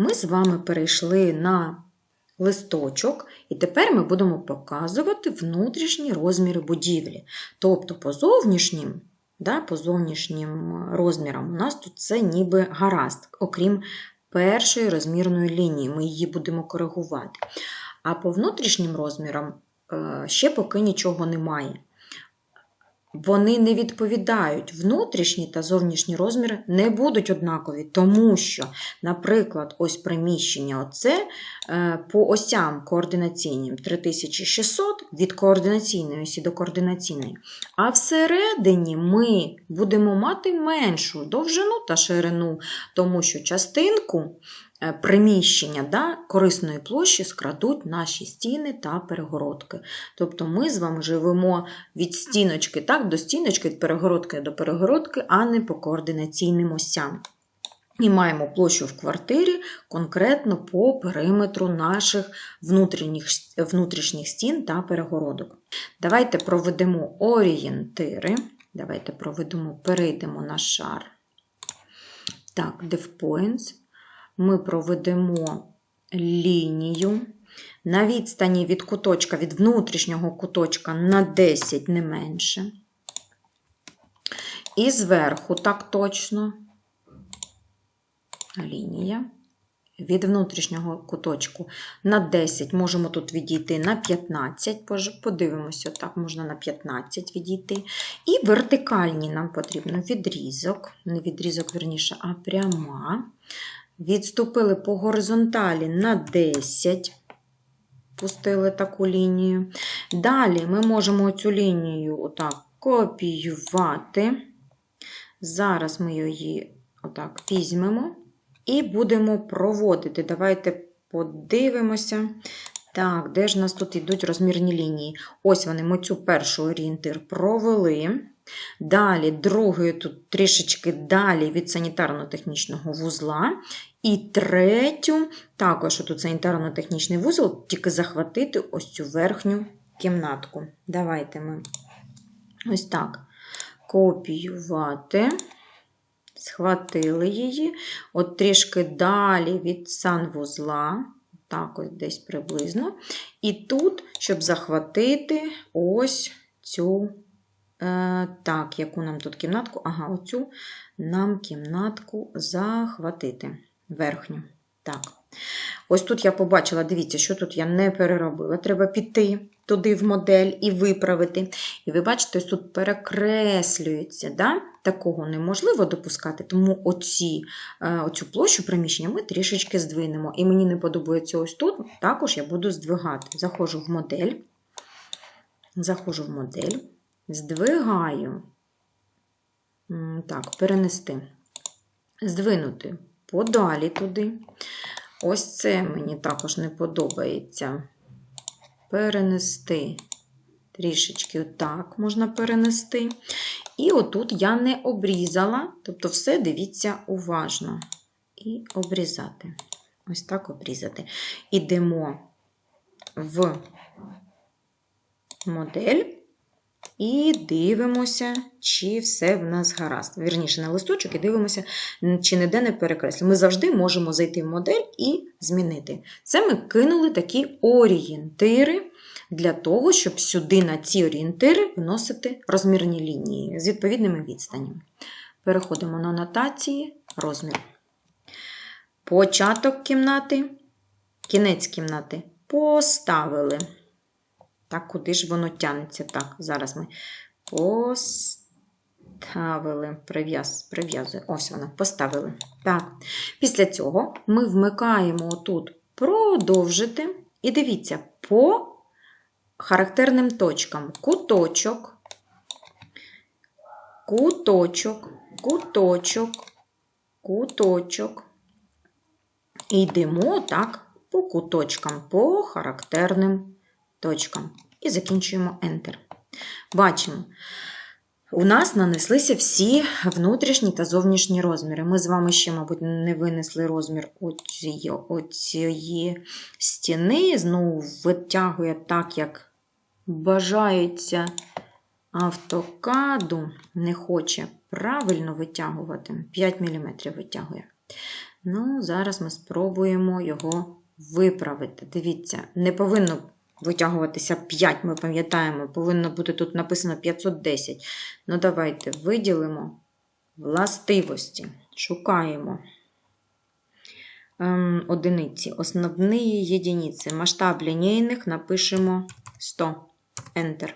Ми з вами перейшли на листочок, і тепер ми будемо показувати внутрішні розміри будівлі. Тобто по зовнішнім, да, по зовнішнім розмірам у нас тут це ніби гаразд, окрім першої розмірної лінії, ми її будемо коригувати. А по внутрішнім розмірам е, ще поки нічого немає. Вони не відповідають внутрішні та зовнішні розміри не будуть однакові, тому що, наприклад, ось приміщення оце е, по осям координаційним 3600 від координаційної осі до координаційної. А всередині ми будемо мати меншу довжину та ширину, тому що частинку приміщення да, корисної площі скрадуть наші стіни та перегородки. Тобто ми з вами живемо від стіночки так, до стіночки, від перегородки до перегородки, а не по координаційним осям. І маємо площу в квартирі конкретно по периметру наших внутрішніх, внутрішніх стін та перегородок. Давайте проведемо орієнтири. Давайте проведемо, перейдемо на шар. Так, DevPoints. Ми проведемо лінію. На відстані від куточка, від внутрішнього куточка на 10 не менше. І зверху так точно лінія від внутрішнього куточку на 10, можемо тут відійти на 15, подивимося, так, можна на 15 відійти. І вертикальні нам потрібно відрізок, не відрізок, верніше, а пряма. Відступили по горизонталі на 10, пустили таку лінію. Далі ми можемо цю лінію отак копіювати. Зараз ми її отак візьмемо і будемо проводити. Давайте подивимося. Так, де ж у нас тут йдуть розмірні лінії? Ось вони, ми цю першу орієнтир провели. Далі, другий тут трішечки далі від санітарно-технічного вузла. І третю, також тут санітарно-технічний вузол, тільки захватити ось цю верхню кімнатку. Давайте ми ось так копіювати. Схватили її, от трішки далі від санвузла, так ось десь приблизно. І тут, щоб захватити ось цю, так, яку нам тут кімнатку, ага, оцю нам кімнатку захватити верхню. Так. Ось тут я побачила, дивіться, що тут я не переробила. Треба піти туди в модель і виправити. І ви бачите, ось тут перекреслюється. Да? Такого неможливо допускати, тому оці, е, оцю площу приміщення ми трішечки здвинемо. І мені не подобається ось тут, також я буду здвигати. Заходжу в модель, заходжу в модель, здвигаю, так, перенести, здвинути подалі туди. Ось це мені також не подобається. Перенести трішечки так можна перенести. І отут я не обрізала, тобто все дивіться уважно. І обрізати. Ось так обрізати. Ідемо в модель. І дивимося, чи все в нас гаразд. Вірніше на листочок і дивимося, чи ніде не перекреслюємо. Ми завжди можемо зайти в модель і змінити. Це ми кинули такі орієнтири для того, щоб сюди на ці орієнтири вносити розмірні лінії з відповідними відстанями. Переходимо на анотації, розмір. Початок кімнати, кінець кімнати поставили. Так, куди ж воно тянеться? Так, зараз ми поставили, прив'язуємо. Ось воно, поставили. Так. Після цього ми вмикаємо тут продовжити. І дивіться, по характерним точкам куточок, куточок, куточок, куточок. І йдемо так по куточкам, по характерним точкам. І закінчуємо Enter. Бачимо, у нас нанеслися всі внутрішні та зовнішні розміри. Ми з вами ще, мабуть, не винесли розмір оцієї стіни. Знову витягує так, як бажається автокаду, не хоче правильно витягувати. 5 мм витягує. Ну, зараз ми спробуємо його виправити. Дивіться, не повинно витягуватися 5, ми пам'ятаємо, повинно бути тут написано 510. Ну, давайте виділимо властивості. Шукаємо ем, одиниці. Основні єдиниці. Масштаб лінійних напишемо 100. Enter.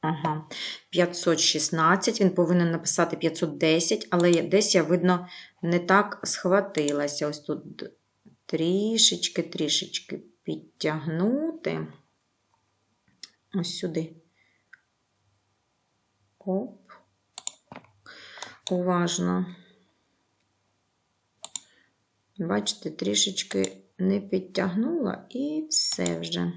Ага. 516. Він повинен написати 510, але десь я, видно, не так схватилася. Ось тут трішечки, трішечки підтягнути. Ось сюди. Оп. Уважно. Бачите, трішечки не підтягнула і все вже.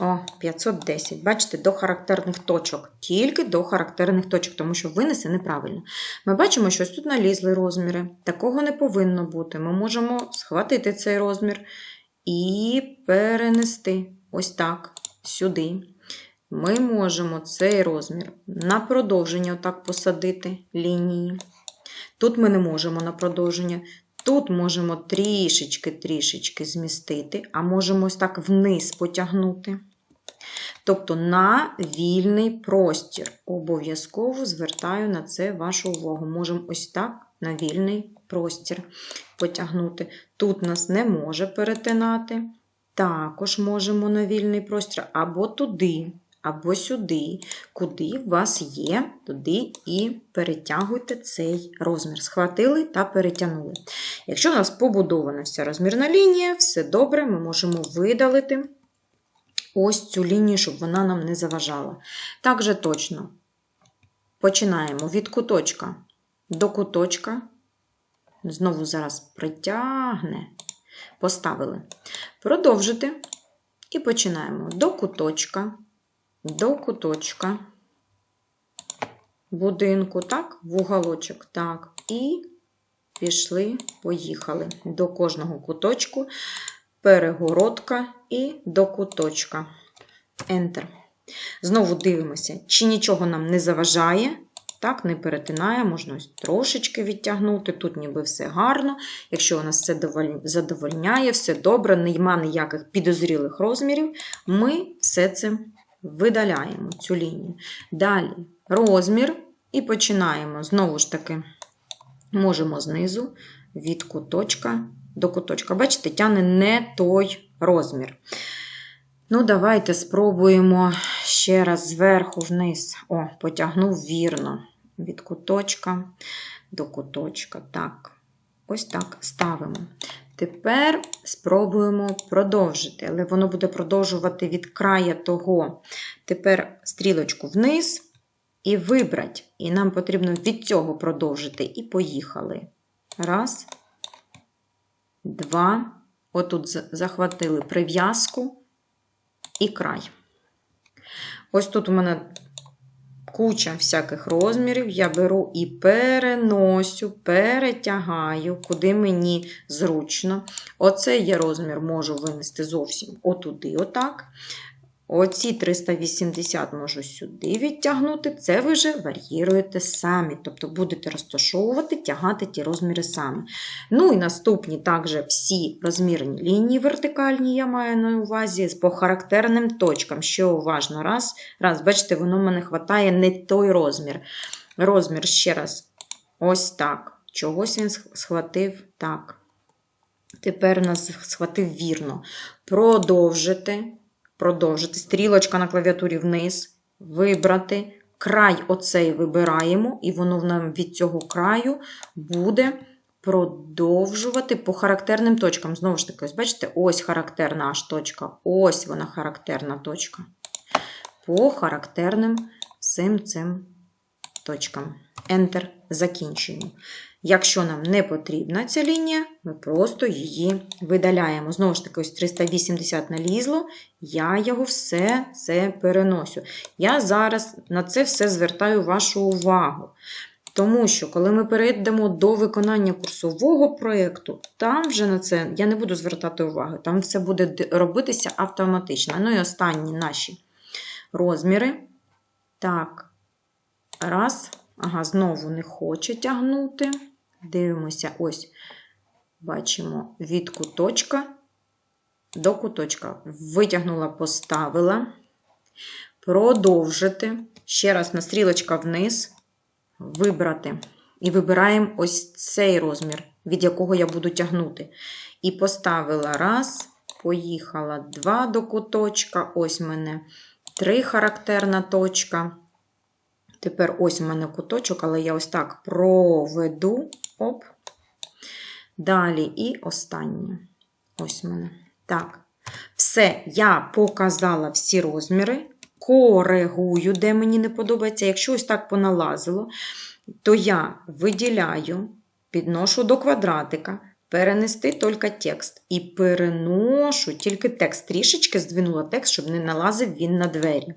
О, 510. Бачите, до характерних точок. Тільки до характерних точок, тому що винесе неправильно. Ми бачимо, що ось тут налізли розміри. Такого не повинно бути. Ми можемо схватити цей розмір і перенести ось так, сюди. Ми можемо цей розмір на продовження отак посадити лінії. Тут ми не можемо на продовження. Тут можемо трішечки-трішечки змістити, а можемо ось так вниз потягнути. Тобто на вільний простір. Обов'язково звертаю на це вашу увагу. Можемо ось так на вільний простір потягнути. Тут нас не може перетинати. Також можемо на вільний простір або туди, або сюди. Куди у вас є, туди і перетягуйте цей розмір. Схватили та перетягнули. Якщо у нас побудована вся розмірна лінія, все добре, ми можемо видалити ось цю лінію, щоб вона нам не заважала. Так же точно починаємо від куточка до куточка. Знову зараз притягне. Поставили. Продовжити. І починаємо до куточка, до куточка будинку, так, в уголочок, так, і пішли, поїхали до кожного куточку, перегородка і до куточка. Enter. Знову дивимося, чи нічого нам не заважає. Так, не перетинає, можна ось трошечки відтягнути. Тут ніби все гарно. Якщо у нас все задовольняє, все добре, нема ніяких підозрілих розмірів, ми все це видаляємо, цю лінію. Далі розмір і починаємо. Знову ж таки, можемо знизу від куточка до куточка. Бачите, тягне не той розмір. Ну, давайте спробуємо ще раз зверху вниз. О, потягнув вірно. Від куточка до куточка. Так, ось так ставимо. Тепер спробуємо продовжити, але воно буде продовжувати від края того. Тепер стрілочку вниз і вибрати. І нам потрібно від цього продовжити. І поїхали. Раз, два. Отут захватили прив'язку і край. Ось тут у мене куча всяких розмірів. Я беру і переносю, перетягаю, куди мені зручно. Оцей я розмір можу винести зовсім отуди, отак. Оці 380 можу сюди відтягнути, це ви вже вар'єруєте самі. Тобто будете розташовувати, тягати ті розміри самі. Ну і наступні також всі розмірні лінії вертикальні, я маю на увазі, по характерним точкам. Що уважно, раз, раз, бачите, воно в мене хватає не той розмір. Розмір ще раз, ось так. Чогось він схватив так. Тепер нас схватив вірно. Продовжити продовжити. Стрілочка на клавіатурі вниз, вибрати. Край оцей вибираємо, і воно нам від цього краю буде продовжувати по характерним точкам. Знову ж таки, ось бачите, ось характерна аж точка, ось вона характерна точка. По характерним всім цим точкам. Enter. Закінчуємо. Якщо нам не потрібна ця лінія, ми просто її видаляємо. Знову ж таки, ось 380 налізло, я його все це переносю. Я зараз на це все звертаю вашу увагу. Тому що, коли ми перейдемо до виконання курсового проєкту, там вже на це я не буду звертати увагу, там все буде робитися автоматично. Ну і останні наші розміри. Так, Раз. Ага, знову не хоче тягнути. Дивимося, ось, бачимо від куточка до куточка. Витягнула, поставила. Продовжити. Ще раз на стрілочка вниз. Вибрати. І вибираємо ось цей розмір, від якого я буду тягнути. І поставила раз, поїхала два до куточка. Ось мене три характерна точка. Тепер ось у мене куточок, але я ось так проведу. Оп. Далі і останнє. Ось мене. Так. Все, я показала всі розміри. Коригую, де мені не подобається. Якщо ось так поналазило, то я виділяю, підношу до квадратика, перенести тільки текст. І переношу тільки текст. Трішечки здвинула текст, щоб не налазив він на двері.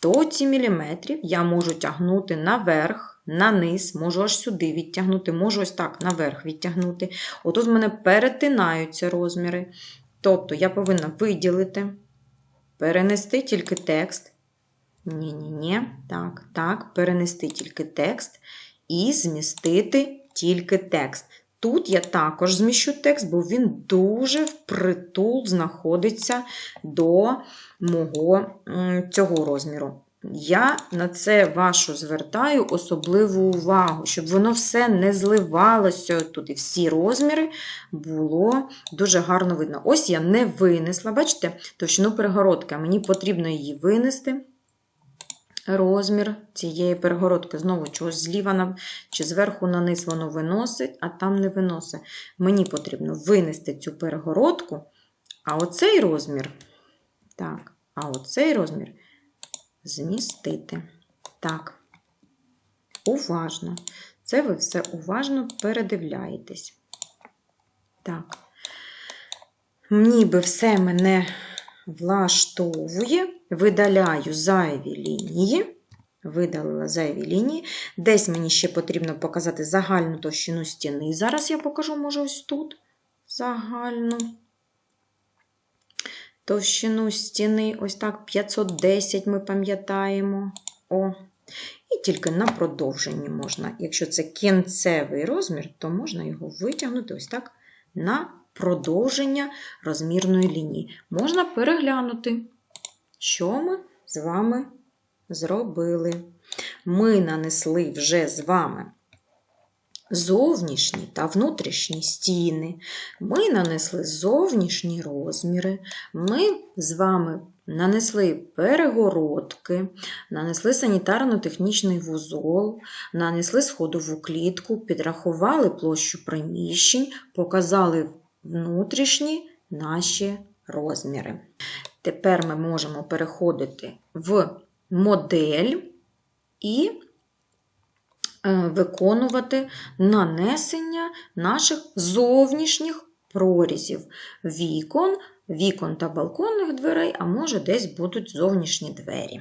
100 мм я можу тягнути наверх, на низ, можу аж сюди відтягнути, можу ось так наверх відтягнути. Отут в мене перетинаються розміри. Тобто я повинна виділити, перенести тільки текст. Ні-ні-ні, так, так, перенести тільки текст і змістити тільки текст. Тут я також зміщу текст, бо він дуже впритул знаходиться до мого цього розміру. Я на це вашу звертаю особливу увагу, щоб воно все не зливалося тут і всі розміри було дуже гарно видно. Ось я не винесла, бачите, товщину перегородки, а мені потрібно її винести. Розмір цієї перегородки. Знову чогось зліва на, чи зверху на низ воно виносить, а там не виносить. Мені потрібно винести цю перегородку, а оцей розмір, так, а оцей розмір змістити. Так, уважно. Це ви все уважно передивляєтесь. Так, ніби все мене влаштовує, видаляю зайві лінії. Видалила зайві лінії. Десь мені ще потрібно показати загальну товщину стіни. Зараз я покажу, може, ось тут загальну товщину стіни, ось так, 510 ми пам'ятаємо. О. І тільки на продовженні можна. Якщо це кінцевий розмір, то можна його витягнути ось так на продовження розмірної лінії. Можна переглянути, що ми з вами зробили. Ми нанесли вже з вами зовнішні та внутрішні стіни. Ми нанесли зовнішні розміри. Ми з вами нанесли перегородки, нанесли санітарно-технічний вузол, нанесли сходову клітку, підрахували площу приміщень, показали внутрішні наші розміри. Тепер ми можемо переходити в модель і е, виконувати нанесення наших зовнішніх прорізів вікон, вікон та балконних дверей, а може десь будуть зовнішні двері.